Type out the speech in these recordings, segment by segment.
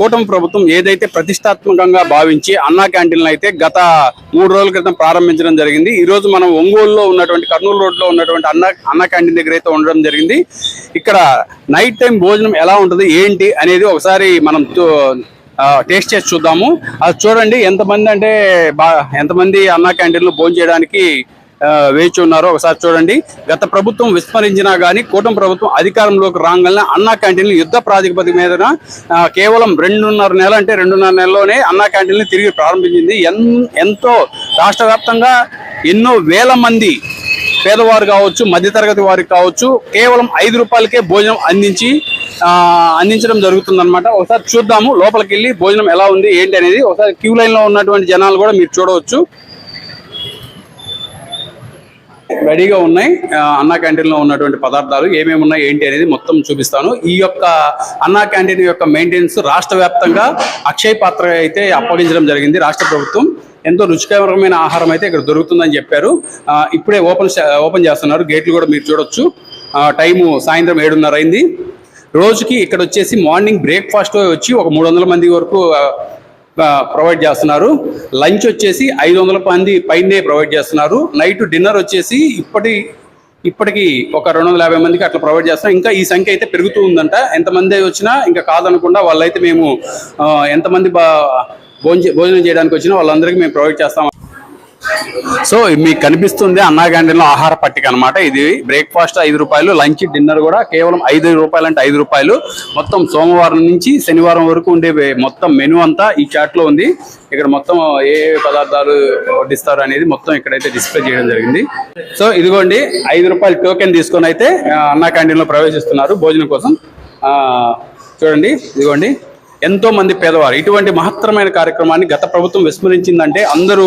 కూటమి ప్రభుత్వం ఏదైతే ప్రతిష్టాత్మకంగా భావించి అన్నా క్యాంటీన్లు అయితే గత మూడు రోజుల క్రితం ప్రారంభించడం జరిగింది. ఈ రోజు మనం ఒంగోలులో ఉన్నటువంటి కర్నూలు రోడ్లో ఉన్నటువంటి అన్న అన్నా క్యాంటీన్ దగ్గర అయితే ఉండడం జరిగింది. ఇక్కడ నైట్ టైం భోజనం ఎలా ఉంటుంది ఏంటి అనేది ఒకసారి మనం టేస్ట్ చేసి చూద్దాము. అది చూడండి ఎంతమంది అంటే బా ఎంతమంది అన్నా క్యాంటీన్లో భోజనం చేయడానికి వేచి ఉన్నారో. ఒకసారి చూడండి. గత ప్రభుత్వం విస్మరించినా గానీ కూటమి ప్రభుత్వం అధికారంలోకి రాగానే అన్నా క్యాంటీన్లు యుద్ధ ప్రాతిపదిక మీద కేవలం రెండున్నర నెల అంటే రెండున్నర నెలలోనే అన్నా క్యాంటీన్లు తిరిగి ప్రారంభించింది. ఎన్- ఎంతో రాష్ట్ర వ్యాప్తంగా ఎన్నో వేల మంది పేదవారు కావచ్చు మధ్యతరగతి వారికి కావచ్చు కేవలం ఐదు రూపాయలకే భోజనం అందించి అందించడం జరుగుతుంది అనమాట ఒకసారి చూద్దాము. లోపలికి వెళ్ళి భోజనం ఎలా ఉంది ఏంటి అనేది ఒకసారి క్యూ లైన్లో ఉన్నటువంటి జనాలు కూడా మీరు చూడవచ్చు. రెడీగా ఉన్నాయి. అన్నా క్యాంటీన్లో ఉన్నటువంటి పదార్థాలు ఏమేమి ఉన్నాయి ఏంటి అనేది మొత్తం చూపిస్తాను. ఈ యొక్క అన్నా క్యాంటీన్ యొక్క మెయింటెనెన్స్ రాష్ట్ర వ్యాప్తంగా అక్షయ పాత్ర అయితే అప్పగించడం జరిగింది రాష్ట్ర ప్రభుత్వం. ఎంతో రుచికరమైన ఆహారం అయితే ఇక్కడ దొరుకుతుందని చెప్పారు. ఇప్పుడే ఓపెన్ ఓపెన్ చేస్తున్నారు. గేట్లు కూడా మీరు చూడొచ్చు. టైము సాయంత్రం ఏడున్నర అయింది. రోజుకి ఇక్కడ వచ్చేసి మార్నింగ్ బ్రేక్ఫాస్ట్ వచ్చి ఒక మూడు వందల మంది వరకు ప్రొవైడ్ చేస్తున్నారు. లంచ్ వచ్చేసి ఐదు వందల మంది పైనే ప్రొవైడ్ చేస్తున్నారు. నైట్ డిన్నర్ వచ్చేసి ఇప్పటి ఇప్పటికి ఒక రెండు వందల యాభై మందికి అట్లా ప్రొవైడ్ చేస్తున్నాం ఇంకా ఈ సంఖ్య అయితే పెరుగుతూ ఉందంట. ఎంతమంది వచ్చినా ఇంకా కాదనకుండా వాళ్ళైతే మేము ఎంతమంది బా భోజనం భోజనం చేయడానికి వచ్చినా వాళ్ళందరికీ మేము ప్రొవైడ్ చేస్తాం సో మీకు కనిపిస్తుంది అన్నా క్యాంటీన్లో ఆహార పట్టిక అన్నమాట. ఇది బ్రేక్ఫాస్ట్ ఐదు రూపాయలు లంచ్ డిన్నర్ కూడా కేవలం ఐదు రూపాయలు అంటే ఐదు రూపాయలు. మొత్తం సోమవారం నుంచి శనివారం వరకు ఉండే మొత్తం మెనూ అంతా ఈ చాట్లో ఉంది. ఇక్కడ మొత్తం ఏ ఏ పదార్థాలు వడ్డిస్తారు అనేది మొత్తం ఇక్కడైతే డిస్ప్లే చేయడం జరిగింది. సో ఇదిగోండి ఐదు రూపాయలు టోకెన్ తీసుకొని అయితే అన్నా క్యాంటీన్లో ప్రవేశిస్తున్నారు భోజనం కోసం. చూడండి ఇదిగోండి. ఎంతో మంది పేదవారు ఇటువంటి మహత్తరమైన కార్యక్రమాన్ని గత ప్రభుత్వం విస్మరించిందంటే అందరూ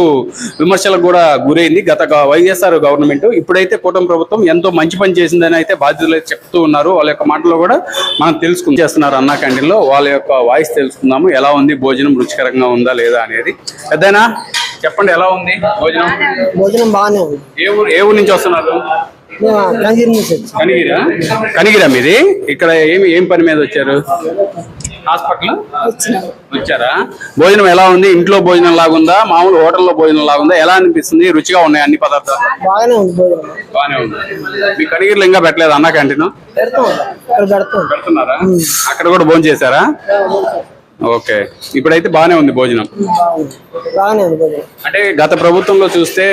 విమర్శలకు కూడా గురైంది. గత వైఎస్ఆర్ గవర్నమెంట్ ఇప్పుడైతే కూటమి ప్రభుత్వం ఎంతో మంచి పని చేసిందని అయితే బాధ్యతలు చెప్తూ ఉన్నారు. వాళ్ళ యొక్క మాటలో కూడా మనం తెలుసుకుని చేస్తున్నారు అన్నా క్యాంటీన్లో వాళ్ళ యొక్క వాయిస్ తెలుసుకుందాము. ఎలా ఉంది? భోజనం రుచికరంగా ఉందా లేదా అనేది. పెద్దనా? చెప్పండి ఎలా ఉంది భోజనం? భోజనం బాగానే ఉంది. ఏ ఊరు ఏ ఊరు నుంచి వస్తున్నారు? కనిగిరా కనిగిరా మీది? ఇక్కడ ఏమి ఏం పని మీద వచ్చారు? హాస్పిటల్ వచ్చారా? భోజనం ఎలా ఉంది? ఇంట్లో భోజనం లాగుందా? మామూలు హోటల్లో భోజనం లాగుందా? ఎలా అనిపిస్తుంది? రుచిగా ఉన్నాయి అన్ని పదార్థాలు? బాగానే ఉంది భోజనం. బాగానే ఉంది. మీ కనిగిరిలో ఇంకా పెట్టలేదు అన్న క్యాంటీన్? పెడుతున్నారా? అక్కడ కూడా భోజనం చేశారా? ఓకే. ఇప్పుడైతే బాగానే ఉంది భోజనం. అంటే గత ప్రభుత్వంలో చూస్తే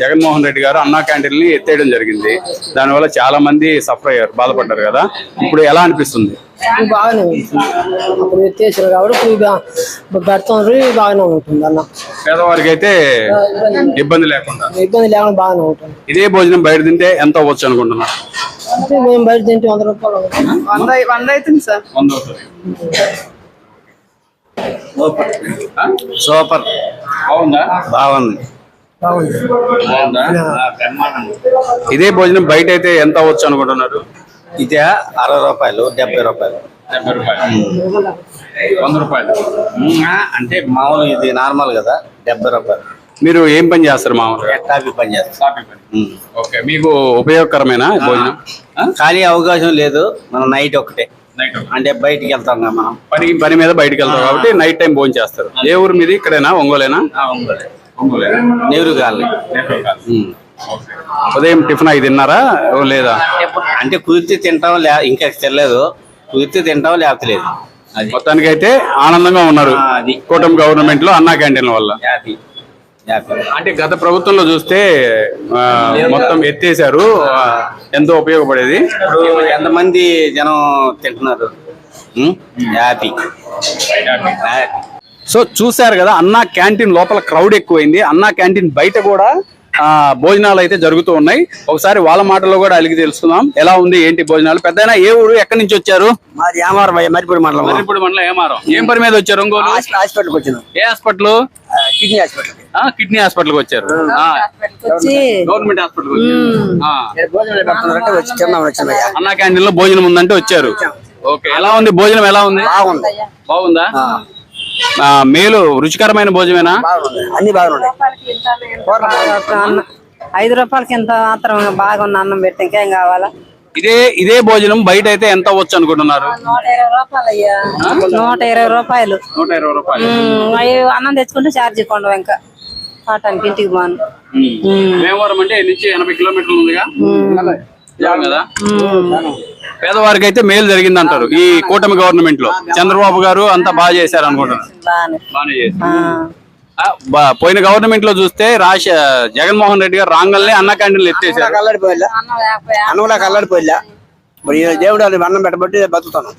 జగన్మోహన్ రెడ్డి గారు అన్నా క్యాంటీన్ని ఎత్తేయడం జరిగింది. దానివల్ల చాలా మంది సఫర్ అయ్యారు బాధపడ్డారు కదా. ఇప్పుడు ఎలా అనిపిస్తుంది? ఇది బాగానే ఉంటుంది అప్పుడు ఎత్తేసారు కాబట్టి ఇప్పుడు బా- ఇప్పుడు పెడతాం బాగానే ఉంటుంది అన్న. పేదవారికి అయితే ఇబ్బంది లేకుండా. ఇబ్బంది లేకుండా బాగానే ఉంటుంది ఇదే భోజనం బయట తింటే ఎంత అవ్వచ్చు అనుకుంటున్నా అంటే మేము బయట తింటే వంద రూపాయలు. వంద వంద అవుతుంది సార్. వంద? సూపర్. బాగుందా? బాగుంది. బాగుంది. బాగుందా? ఇదే భోజనం బయట అయితే ఎంత అవ్వచ్చు అనుకుంటున్నారు? ఇదే అరవై రూపాయలు డెబ్బై రూపాయలు. డెబ్బై రూపాయలు. వంద రూపాయలు. అంటే మామూలు ఇది నార్మల్ కదా డెబ్బై రూపాయలు. మీరు ఏం పని చేస్తారు మామూలుగా? కాఫీ పని చేస్తాం. కాఫీ పని. ఉమ్. ఓకే మీకు ఉపయోగకరమేనా భోజనం? ఖాళీ అవకాశం లేదు మనం నైట్ ఒకటే. అంటే బయటికి వెళ్తాం కదా మనం. పని పని మీద బయటకు వెళ్తారు కాబట్టి నైట్ టైం భోజనం చేస్తారు. ఏ ఊరు మీది? ఇక్కడేనా? ఒంగోలేనా? ఒంగోలేనా నీరు గాలి ఉమ్. ఉదయం టిఫిన్ అయి తిన్నారా? లేదా? అంటే కుదిరితే తింటాం లే ఇంకా తెలియదు కుదిరితే తింటాం లేకపోతే లేదు. అది. మొత్తానికి అయితే ఆనందంగా ఉన్నారు అది. కూటమి గవర్నమెంట్లో అన్నా క్యాంటీన్ వల్ల. హ్యాపీ హ్యాపీ అంటే గత ప్రభుత్వంలో చూస్తే ఆ, మొత్తం ఎత్తేసారు ఆ, ఎంతో ఉపయోగపడేది. ఇప్పుడు ఎంతమంది జనం తింటున్నారు? ఉమ్? హ్యాపీ హ్యాపీ సో చూశారు కదా అన్నా క్యాంటీన్ లోపల క్రౌడ్ ఎక్కువైంది. అన్నా క్యాంటీన్ బయట కూడా భోజనాలు అయితే జరుగుతూ ఉన్నాయి. ఒకసారి వాళ్ళ మాటల్లో కూడా అలిగి తెలుసుకుందాం. ఎలా ఉంది ఏంటి భోజనాలు? పెద్ద ఏ ఊరు ఎక్కడి నుంచి వచ్చారు? మాది మరిపూడి మండలం. మర్రిపూడి మండలం ఏమారం ఏం పని మీద వచ్చారు ఒంగోలు? హాస్పిటల్కి వచ్చినాం. ఏ hospital? Kidney hospital kidney hospital వచ్చారు. ఆ, వచ్చి గవర్నమెంట్ హాస్పిటల్ వచ్చారు. అన్నా క్యాంటీన్లో భోజనం ఉందంటే వచ్చారు. ఓకే ఎలా ఉంది భోజనం ఎలా ఉంది? బాగుంది. బాగుందా? ఆ, మేలు రుచికరమైన భోజనమేనా? అన్ని బాగున్నాయి. ఐదు రూపాయలకి ఎంత మాత్రం బాగున్న అన్నం పెట్టి ఇంకేం కావాలా? ఇదే ఇదే భోజనం బయట అయితే ఎంత అవ్వచ్చు అనుకుంటున్నారు? నూట ఇరవై రూపాయలు నూట ఇరవై రూపాయలు. అన్నం తెచ్చుకుంటే ఛార్జీ కొండ ఇంకా. పాటానికి ఇంటికి బాను మేమవరం అంటే నుంచి ఎనభై కిలోమీటర్లు ఉందిగా. కదా? పేదవారికి అయితే మేలు జరిగింది అంటారు ఈ కూటమి గవర్నమెంట్లో చంద్రబాబు గారు అంతా బాగా చేశారు. అనుకుంటున్నారు పోయిన గవర్నమెంట్లో చూస్తే రాజ జగన్మోహన్ రెడ్డి గారు రాంగల్ని అన్న క్యాంటీన్లు ఎత్తేసారు అల్లడిపోయిలా? అల్లడిపోయిలా? దేవుడు అన్నం పెట్టబట్టి బతుకుతాను.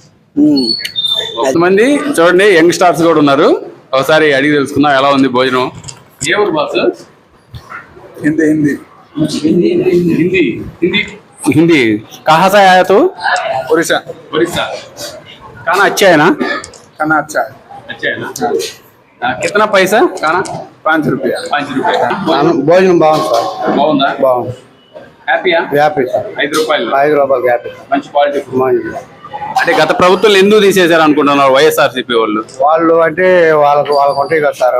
కొంతమంది చూడండి యంగ్ స్టార్స్ కూడా ఉన్నారు. ఒకసారి అడిగి తెలుసుకుందాం ఎలా ఉంది భోజనం. ఏ ఊరు బాస్? హిందీ హిందీ హిందీ. హిందీ. हिंदी कहाँ से आया तू उड़ीसा उड़ीसा खाना अच्छा है ना खाना अच्छा है अच्छा है ना हाँ, कितना पैसा खाना पाँच रुपया पाँच रुपये భోజనం బాగుంది సార్ బాగుందా బాగుంది హ్యాపీయా హ్యాపీ సార్ ఐదు రూపాయలు ఐదు రూపాయలు హ్యాపీ మంచి క్వాలిటీ అంటే గత ప్రభుత్వం ఎందుకు తీసేశారు అనుకుంటున్నారు వైఎస్ఆర్సీపీ వాళ్ళు? వాళ్ళు అంటే వాళ్ళకు వాళ్ళకు ఉంటాయి కదా సార్.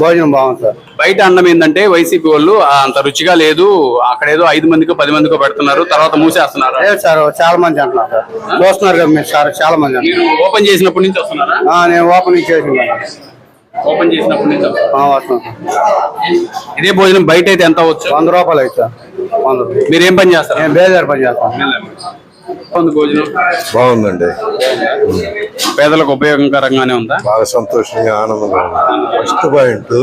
భోజనం బాగుంది సార్. బయట అన్నం ఏంటంటే వైసీపీ వాళ్ళు అంత రుచిగా లేదు అక్కడ ఏదో ఐదు మందికో పది మందికో పెడుతున్నారు తర్వాత మూసేస్తున్నారు? లేదు సార్ చాలా మంది అంటున్నారు సార్. చూస్తున్నారు కదా మీరు సార్ చాలా మంది ఓపెన్ చేసినప్పటి నుంచి వస్తున్నారా? నేను ఓపెనింగ్ చేసింది ఓపెన్ చేసినప్పటి నుంచి. ఇదే భోజనం బయట అయితే ఎంత అవచ్చు వంద రూపాయలు అయితే సార్. వంద రూపాయలు. మీరు ఏం పని చేస్తారు? నేను బేజారు పని చేస్తాను. ఉంది భోజనం? బాగుందండి. పేదలకు ఉపయోగకరంగానే ఉందా? బాగా సంతోషంగా ఆనందంగా ఉంది. ఫస్ట్ పాయింట్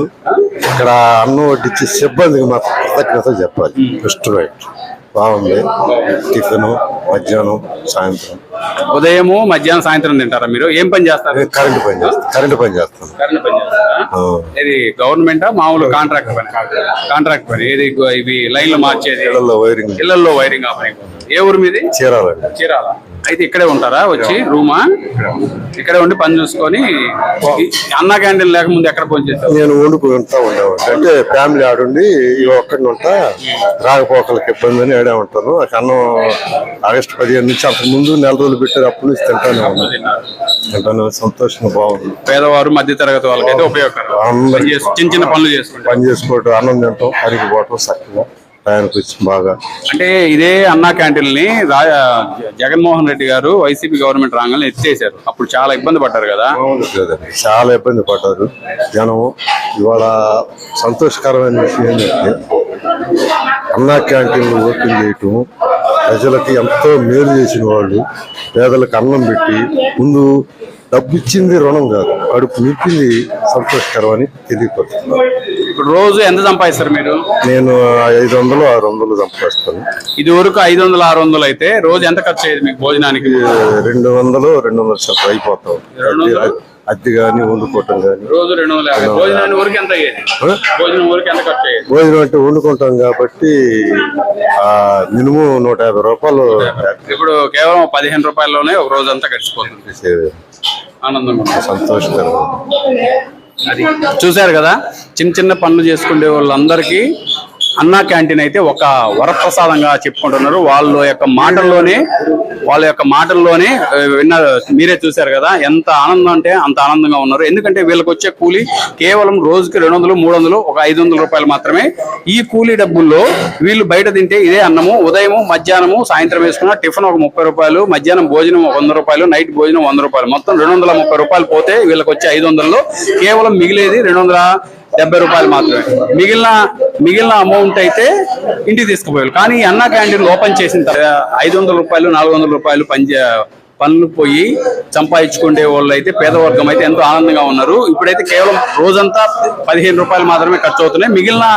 ఇక్కడ అన్నం వడ్డించే సిబ్బందికి మాత్రం కృతజ్ఞత చెప్పాలి. ఫస్ట్ పాయింట్ బాగుంది. టిఫిన్ మధ్యాహ్నం సాయంత్రం. ఉదయము మధ్యాహ్నం సాయంత్రం తింటారా మీరు? ఏం పని చేస్తారు? కరెంట్ పని చేస్తాను కరెంట్ పని చేస్తాను. కరెంట్ పని చేస్తారా. ఇది గవర్నమెంట్? మామూలు కాంట్రాక్ట్ పని. కాంట్రాక్ట్ పని. ఇది ఇవి లైన్లు మార్చేది? ఇళ్ళలో వైరింగ్ ఇళ్ళలో వైరింగ్ ఆ పని ఏ ఊరు మీది? చీరాలండి చీరాల. అయితే ఇక్కడే ఉంటారా వచ్చి? రూమా? ఇక్కడే ఉండి పని చూసుకొని అన్న క్యాంటీన్ లేకముందు ఎక్కడ పని చేస్తారు నేను వండుకుంటా ఉండేవాడిని. అంటే ఫ్యామిలీ ఆడుండి ఒక్కడిని ఉంటా రాకపోకలకు ఇబ్బంది అని ఆడే ఉంటాను. అన్నం ఆగస్టు పదిహేను నుంచి అంతకు ముందు నెల రోజులు పెట్టారు అప్పటి నుంచి తింటానే ఉన్నాను. తింటాను సంతోషంగా బాగుంది. పేదవారు మధ్య తరగతి వాళ్ళకైతే ఉపయోగకరం. చిన్న చిన్న పనులు చేసుకుంటారు. పని చేసుకోవటం అన్నం తింటాం పనికి పోవటం చక్కగా. టయానికి వచ్చి బాగా. అంటే ఇదే అన్నా క్యాంటీన్ని రా జగన్మోహన్ రెడ్డి గారు వైసీపీ గవర్నమెంట్ రాగానే ఎత్తేసారు. అప్పుడు చాలా ఇబ్బంది పడ్డారు కదా? చాలా ఇబ్బంది పడ్డారు జనం. ఇవాళ సంతోషకరమైన విషయం ఏంటంటే అన్నా క్యాంటీన్లు ఓపెన్ చేయటం ప్రజలకి ఎంతో మేలు చేసిన వాళ్ళు పేదలకు అన్నం పెట్టి ముందు డబ్బు ఇచ్చింది రుణం కాదు. కడుపు నింపింది సంతోషకరం అని తెలియపరుస్తున్నాను. ఇప్పుడు రోజు ఎంత సంపాదిస్తారు మీరు? నేను ఐదు వందలు ఆరు వందలు సంపాదిస్తాను. ఇది వరకు ఐదు వందలు ఆరు వందలు అయితే రోజు ఎంత ఖర్చు అయ్యేది మీకు భోజనానికి? రెండు వందలు రెండు వందల శాతం అయిపోతాం. రెండు వందలు? అద్దె కానీ వండుకోవటం కానీ భోజనం అంటే వండుకుంటాం కాబట్టి మినిమం నూట యాభై రూపాయలు ఇప్పుడు కేవలం పదిహేను రూపాయల్లోనే ఒక రోజు అంతా గడిచిపోతుంది. ఉంది. సంతోషకరం. అది చూశారు కదా? చిన్న చిన్న పనులు చేసుకునే వాళ్ళందరికీ అన్నా క్యాంటీన్ అయితే ఒక వరప్రసాదంగా చెప్పుకుంటున్నారు. వాళ్ళ యొక్క మాటల్లోనే వాళ్ళ యొక్క మాటల్లోనే విన్న మీరే చూశారు కదా ఎంత ఆనందం అంటే అంత ఆనందంగా ఉన్నారు. ఎందుకంటే వీళ్ళకి వచ్చే కూలి కేవలం రోజుకి రెండు వందలు మూడు వందలు ఒక ఐదు వందల రూపాయలు మాత్రమే. ఈ కూలీ డబ్బుల్లో వీళ్ళు బయట తింటే ఇదే అన్నము ఉదయము మధ్యాహ్నము సాయంత్రం వేసుకున్న టిఫిన్ ఒక ముప్పై రూపాయలు మధ్యాహ్నం భోజనం వంద రూపాయలు నైట్ భోజనం వంద రూపాయలు. మొత్తం రెండు వందల ముప్పై రూపాయలు పోతే వీళ్ళకి వచ్చే ఐదు కేవలం మిగిలేది రెండు వందల డెబ్బై రూపాయలు మాత్రమే. మిగిలిన మిగిలిన అమౌంట్ అయితే ఇంటికి తీసుకుపోయారు. కానీ అన్న క్యాంటీన్ ఓపెన్ చేసిన తర్వాత ఐదు వందల రూపాయలు నాలుగు వందల రూపాయలు పనిచే పనులు పోయి సంపాదించుకునే వాళ్ళు అయితే పేదవర్గం అయితే ఎంతో ఆనందంగా ఉన్నారు. ఇప్పుడైతే కేవలం రోజంతా పదిహేను రూపాయలు మాత్రమే ఖర్చు అవుతున్నాయి. మిగిలిన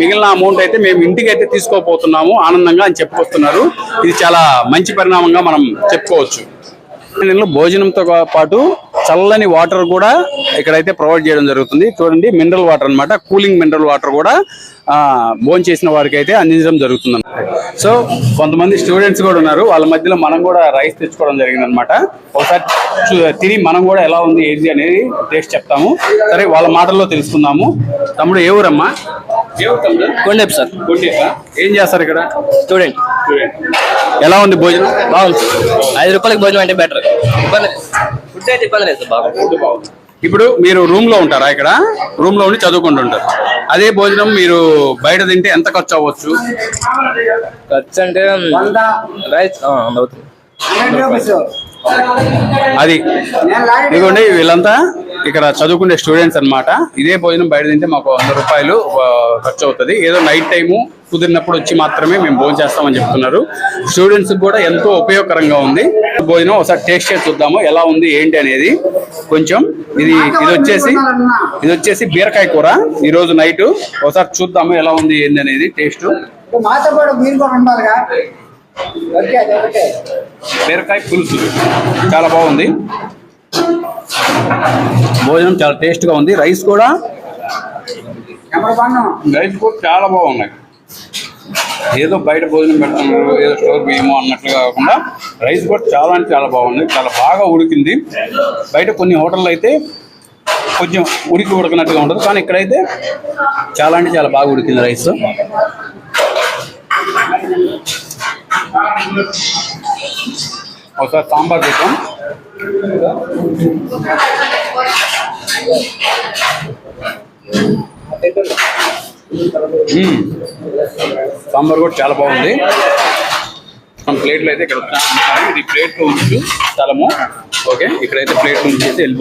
మిగిలిన అమౌంట్ అయితే మేము ఇంటికి అయితే తీసుకోపోతున్నాము ఆనందంగా అని చెప్పుకొస్తున్నారు. ఇది చాలా మంచి పరిణామంగా మనం చెప్పుకోవచ్చు. దీనిలో భోజనంతో పాటు చల్లని వాటర్ కూడా ఇక్కడైతే ప్రొవైడ్ చేయడం జరుగుతుంది. చూడండి మినరల్ వాటర్ అన్నమాట. కూలింగ్ మినరల్ వాటర్ కూడా ఆ భోజనం చేసిన వారికి అయితే అందించడం జరుగుతుంది సో కొంతమంది స్టూడెంట్స్ కూడా ఉన్నారు. వాళ్ళ మధ్యలో మనం కూడా రైస్ తెచ్చుకోవడం జరిగింది అనమాట ఒకసారి చూ- తిని మనం కూడా ఎలా ఉంది ఏంటి అనేది టేస్ట్ చెప్తాము. సరే వాళ్ళ మాటల్లో తెలుసుకుందాము. తమ్ముడు ఏ ఊరమ్మా? కొండేపు సార్. కొండేపా? ఏం చేస్తారు ఇక్కడ? స్టూడెంట్ ఎలా ఉంది భోజనం? బాగుంది. ఐదు రూపాయలకి భోజనం అంటే బెటర్ ఇబ్బంది ఫుడ్ అయితే ఇబ్బంది లేదు సార్ బాగుంది. ఇప్పుడు మీరు రూమ్లో ఉంటారా ఇక్కడ? రూమ్లో ఉండి చదువుకుంటుంటారు అదే భోజనం మీరు బయట తింటే ఎంత ఖర్చు అవ్వచ్చు? ఖర్చు అంటే రైస్ అవుతుంది. అది. ఇదిగోండి వీళ్ళంతా ఇక్కడ చదువుకునే స్టూడెంట్స్ అన్నమాట. ఇదే భోజనం బయట తింటే మాకు వంద రూపాయలు ఖర్చు అవుతుంది. ఏదో నైట్ టైము కుదిరినప్పుడు వచ్చి మాత్రమే మేము భోజనం చేస్తామని చెప్తున్నారు. స్టూడెంట్స్ కూడా ఎంతో ఉపయోగకరంగా ఉంది. భోజనం ఒకసారి టేస్ట్ చేసి చూద్దాము ఎలా ఉంది ఏంటి అనేది. కొంచెం ఇది ఇది వచ్చేసి ఇది వచ్చేసి బీరకాయ కూర. ఈరోజు నైట్ ఒకసారి చూద్దాము ఎలా ఉంది ఏంటి అనేది టేస్ట్. మాతో కూడా మీరు కూడా ఉండాలిగా. బీరకాయ పులుసు. చాలా బాగుంది. భోజనం చాలా టేస్ట్గా ఉంది. రైస్ కూడా రైస్ కూడా చాలా బాగున్నాయి. ఏదో బయట భోజనం పెడుతున్నారు ఏదో స్టోర్ బియ్యమో అన్నట్లుగా కాకుండా రైస్ కూడా చాలా అంటే చాలా బాగుంది. చాలా బాగా ఉడికింది. బయట కొన్ని హోటల్లో అయితే కొంచెం ఉడికి ఉడకనట్టుగా ఉంటుంది కానీ ఇక్కడైతే చాలా అంటే చాలా బాగా ఉడికింది రైస్. ఒకసారి సాంబార్ పెట్టాం సాంబార్ కూడా చాలా బాగుంది. మన ప్లేట్లో అయితే ఇక్కడ ఇది ప్లేట్లో ఉంచు స్థలము. ఓకే ఇక్కడైతే ప్లేట్ ఉంచేసి వెళ్ళిపోవాలి.